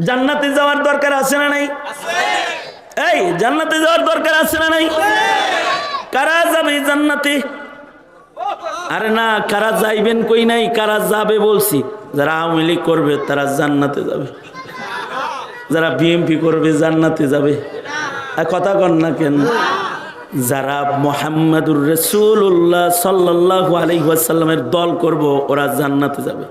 জান্নাতে যাওয়ার দরকার আছে না নাই? এই, জান্নাতে যাওয়ার দরকার আছে না নাই? কারা যাবে জান্নাতে? আরে না, কারা যাইবেন কই নাই? কারা যাবে বলছি। যারা আওয়ামী লীগ করবে, তারা জান্নাতে যাবে। যারা বিএমপি করবে, জান্নাতে যাবে। কথা কন না কেন? যারা মোহাম্মদুর রসুল্লাহ সাল্লাহ আলহিহাসাল্লামের দল করব, ওরা জান্নাতে যাবে।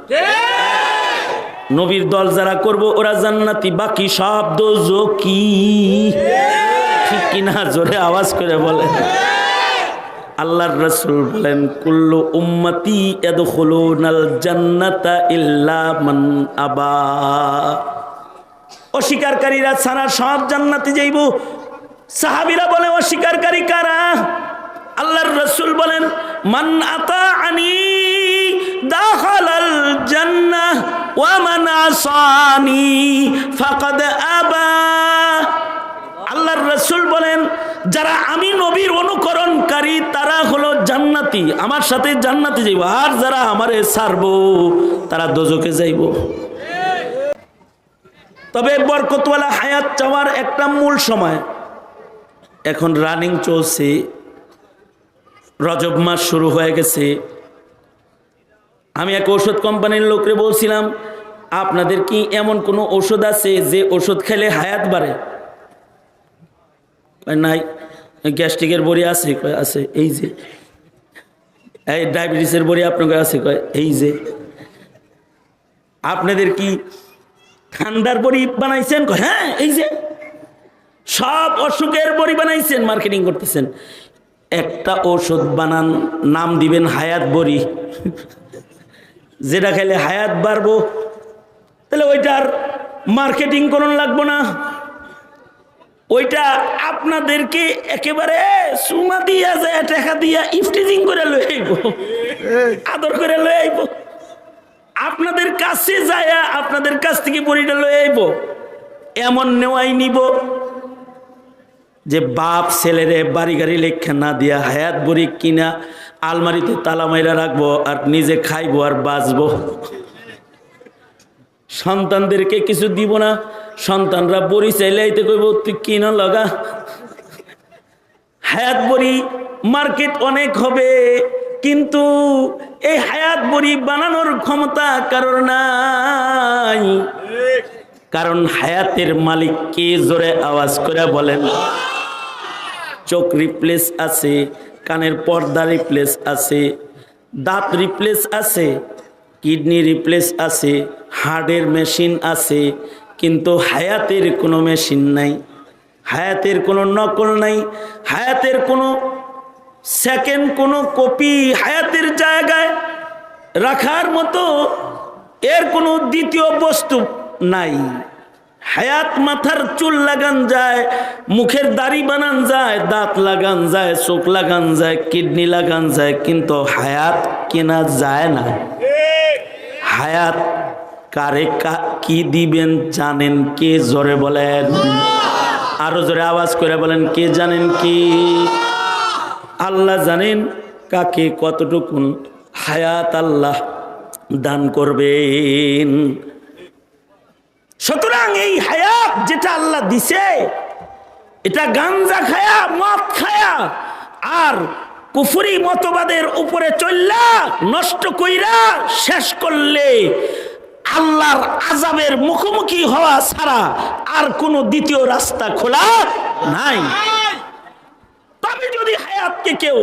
নবীর দল যারা করব, ওরা জান্নাতি, বাকি সব কি ঠিক কিনা? জোরে আওয়াজ করে বলেন। আল্লাহর রসুল বলেন, কুল্লু উম্মতি এদখলুনাল জান্নাতা ইল্লা মান আবা। অস্বীকারীরা ছাড়া সব জান্নাতে যাইব। সাহাবিরা বলে অস্বীকারী কারা? আল্লাহর রসুল বলেন, মান আতা আনি দাখালাল জান্নাহ ওয়া মান আসানি ফাকাদ আবা। আল্লাহর রসুল বলেন, যারা আমি নবীর অনুকরণকারী, তারা হলো জান্নাতি, আমার সাথে জান্নাতি যাইব, আর যারা আমারে ছাড়বো, তারা দোজকে যাইব। তবে বরকতওয়ালা হায়াত চাওয়ার একটা মূল সময়। এখন রানিং চলছে, রজব মাস শুরু হয়ে গেছে। আমি এক ওষুধ কোম্পানির লোকরে বলছিলাম, আপনাদের কি এমন কোনো ওষুধ আছে যে ওষুধ খেলে হায়াত বাড়ে? নাই, গ্যাস্ট্রিকের বড়ি আছে, কয়, আছে, এই যে। এই ডায়াবেটিসের বড়ি আপনাকে আছে, কয়, এই যে। আপনাদের কি ঠান্ডার বড়ি বানাইছেন হ্যাঁ এই যে। সব অসুখের বড়ি বানাইছেন, মার্কেটিং করতেছেন। একটা ওষুধ বানান, নাম দিবেন হায়াত বড়ি। যেটা খেলে হায়াত বাড়বো। তাহলে ওইটার মার্কেটিং করুন লাগবো না। ওইটা আপনাদেরকে একেবারে সুমা দিয়া যায় টাকা দিয়া ইফটিজিং করে লয়ে আইব। আদর করে লয়ে আইব। আপনাদের কাছে যায় আপনাদের কাছ থেকে বড়িটা লয়ে আইব। এমন নেওয়াই নিব যে বাপ ছেলেরে বাড়ি গাড়ি লেখা না দিয়া হায়াত বড়ি কিনা আলমারিতে তালা মাইরা রাখব আর নিজে খাইবো আর বাঁচবো। সন্তানদেরকে কিছু দিব না, সন্তানরা বড়ি চাইলে আইতে কইব, তুই কিনা লগা? হায়াত বড়ি মার্কেট অনেক হবে, কিন্তু এই হায়াত বড়ি বানানোর ক্ষমতা কারোর নাই। কারণ হায়াতের মালিক কে জোরে আওয়াজ করে বলেন? চোখ রিপ্লেস আছে কানের পর্দা রিপ্লেস আছে, দাঁত রিপ্লেস আছে কিডনি রিপ্লেস আছে হার্টের মেশিন আছে, কিন্তু হায়াতের কোনো মেশিন নাই। হায়াতের কোনো নকল নাই, হায়াতের কোনো সেকেন্ড কোনো কপি হায়াতের জায়গায় রাখার মতো এর কোনো দ্বিতীয় বস্তু নাই। হায়াত মাথার চুল লাগান যায়, মুখের দাড়ি বানান যায়, দাঁত লাগান যায়, চোখ লাগান যায়, কিডনি লাগান যায়, কিন্তু হায়াত কেনা যায় না। হায়াত কারে কা দিবেন জানেন কে জোরে বলেন? আরও জোরে আওয়াজ করে বলেন, কে জানেন কি? আল্লাহ জানেন কাকে কতটুকুন হায়াত আল্লাহ দান করবেন। সুতরাং এই হায়াত যেটা আল্লাহ দিছে, এটা গাঞ্জা খায়া, মদ খায়া, আর কুফুরি মতবাদের উপরে চললা নষ্ট কইরা শেষ করলে আল্লাহর আজাবের মুখোমুখি হওয়া ছাড়া আর কোনো দ্বিতীয় রাস্তা খোলা নাই। তবে যদি হায়াতকে কেউ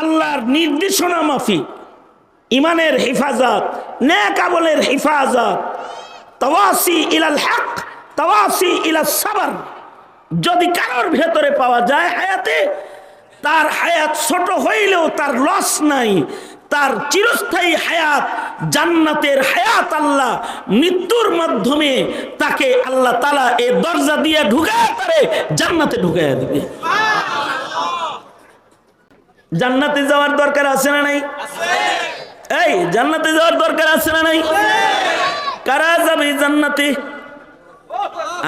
আল্লাহর নির্দেশনা মাফিক ইমানের হেফাজত ন্যাক হেফাজত তওয়াসি ইলাল হক তওয়াসি ইলাল সাবর। যদি কারোর ভেতরে পাওয়া যায় হায়াতে তার হায়াত ছোট হইলেও তার লস নাই তার চিরস্থায়ী হায়াত জান্নাতের হায়াত আল্লাহ মৃত্যুর মাধ্যমে তাকে আল্লাহ তালা এ দরজা দিয়ে ঢুকায় পারে জান্নাতে ঢুকাইয়া দিবে। জান্নাতে যাওয়ার দরকার আছে না নাই? এই জান্নাতে যাওয়ার দরকার আছে না নাই? কারা যাবে জান্নাতে?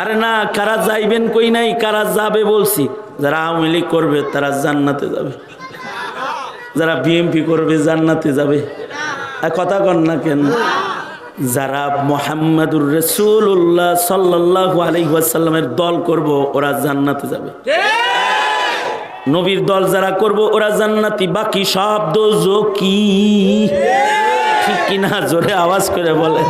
আরে না, কারা যাইবেন কই নাই, কারা যাবে বলছি। যারা আওয়ামী লীগ করবে, তারা জান্নাতে যাবে। যারা বিএমপি করবে, জান্নাতে যাবে। আর কথা কন না কেন? যারা মোহাম্মদুর রসুল্লাহ সাল্লাহ আলহিহাসাল্লামের দল করব, ওরা জান্নাতে যাবে। নবীর দল যারা করব, ওরা জান্নাতি। বাকি সব কি ঠিক কিনা? জোরে আওয়াজ করে বলে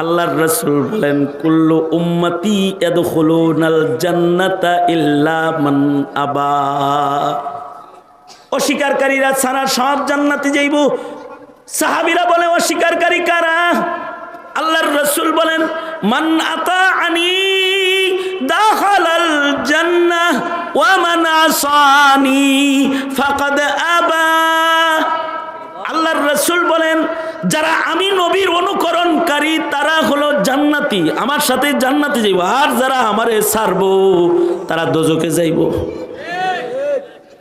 আল্লাহর রসুল বলেন, কুল্লু উম্মতি এদখুলুনাল জান্নাতা ইল্লা মান আবা। অস্বীকারীরা ছাড়া সব জান্নাতে যাইব। সাহাবিরা বলে, অস্বীকারী কারা? আল্লাহর রসুল বলেন, মান আতা আনি দাখালাল জান্নাহ ওয়া মান আসানি ফাকাদ আবা। আল্লাহর রসুল বলেন যারা আমি নবীর অনুকরণকারী, তারা হলো জান্নাতি। আমার সাথে জান্নাতে যাইব। আর যারা আমারে ছাড়বো, তারা দোজকে যাইব।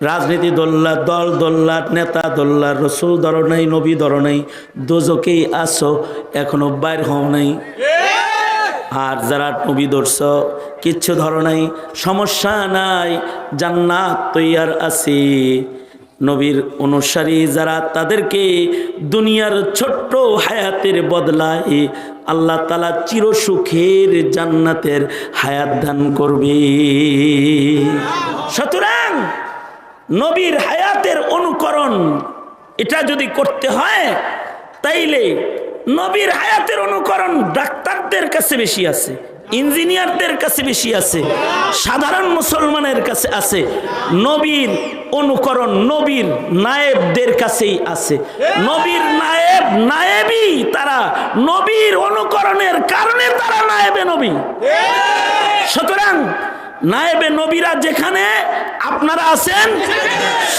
রাজনীতি দল্লা, দল দোল্লা, নেতা দল্লা, রসুল ধর নাই, নবী ধর নাই দোজকেই আসো এখনও বাইর হও নাই। আর যারা নবী ধরছ, কিচ্ছু ধর নাই। সমস্যা নাই, জান্নাত তৈয়ার আছে। নবীর অনুসারী যারা তাদেরকে দুনিয়ার ছোট্ট হায়াতের বদলায় আল্লাহ তালা চিরসুখের জান্নাতের হায়াত দান করবে। সুতরাং নবীর হায়াতের অনুকরণ এটা যদি করতে হয়, তাইলে নবীর হায়াতের অনুকরণ ডাক্তারদের কাছে বেশি আছে। ইঞ্জিনিয়ারদের কাছে বেশি আছে, সাধারণ মুসলমানের কাছে আছে, নবীর অনুকরণ, নবীর নায়েবদের কাছেই আছে। নবীর নায়েব, নায়েবই তারা, নবীর অনুকরণের কারণে তারা নায়েবে নবী। সুতরাং নায়েবে নবীরা যেখানে আপনারা আছেন,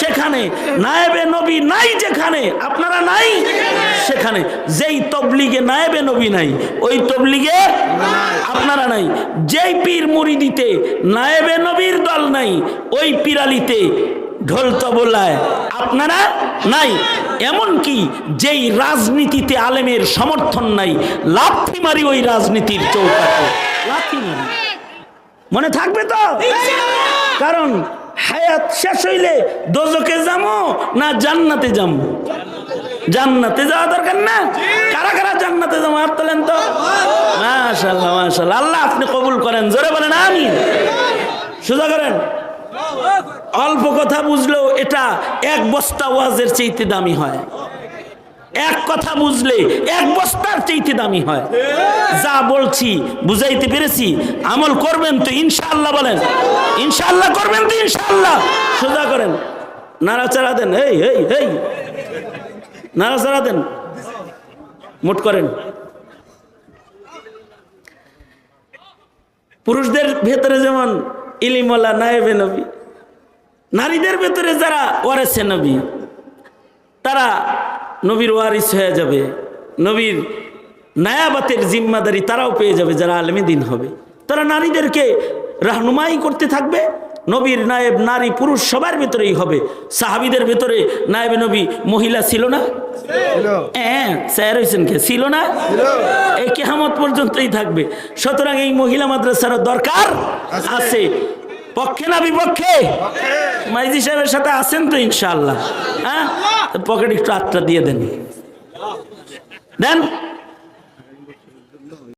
সেখানে। নায়েবে নবী নাই যেখানে, আপনারা নাই সেখানে। যেই তবলিগে নায়েবে নবী নাই, ওই তবলিগে আপনারা নাই। যেই পীর মুরিদিতে নায়েবে নবীর দল নাই, ওই পিরালিতে ঢোল তবলায় আপনারা নাই। এমন কি যেই রাজনীতিতে আলেমের সমর্থন নাই, লাথি মারি ওই রাজনীতির চৌকাঠে। লাথি মারি। মনে থাকবে তো? কারণ হায়াত শেষ হইলে দোজকে যাব না জান্নাতে যাব জান্নাতে যাওয়া দরকার না? কারা কারা জান্নাতে যাব? হাত তোলেন তো। মাশাল্লাহ মাশাল্লাহ আল্লাহ আপনি কবুল করেন জোরে বলেন আমি সোজা করেন। অল্প কথা বুঝলেও এটা এক বস্তা ওয়াজের চাইতে দামি হয়। এক কথা বুঝলে, এক বস্তার চাইতে দামি হয়। যা বলছি, বুঝাইতে পেরেছি, আমল করবেন তো ইনশাআল্লাহ বলেন। ইনশাআল্লাহ করবেন তো ইনশাআল্লাহ। সোজা করেন, নাড়াচাড়া দেন, এই এই এই। নাড়াচাড়া দেন, মুট করেন। পুরুষদের ভেতরে যেমন ইলিমলা নায়েবে নবী, নারীদের ভেতরে যারা ওয়ারেসে নবী, তারা নবীর ওয়ারিস হয়ে যাবে নবীর নায়াবাতের জিম্মাদারি তারাও পেয়ে যাবে যারা আলমী দিন হবে। তারা নারীদেরকে রাহনুমাই করতে থাকবে নবীর নায়েব নারী পুরুষ সবার ভেতরেই হবে। সাহাবিদের ভেতরে নায়েবে নবী মহিলা ছিল না? হ্যাঁ স্যার হয়েছেন কে? ছিল না? এই কেহামত পর্যন্তই থাকবে। সুতরাং এই মহিলা মাদ্রাসার দরকার আছে। পক্ষে না বিপক্ষে? মাইজি সাহেবের সাথে আছেন তো ইনশাল্লাহ হ্যাঁ? পকেট একটু আটটা দিয়ে দেন। দেন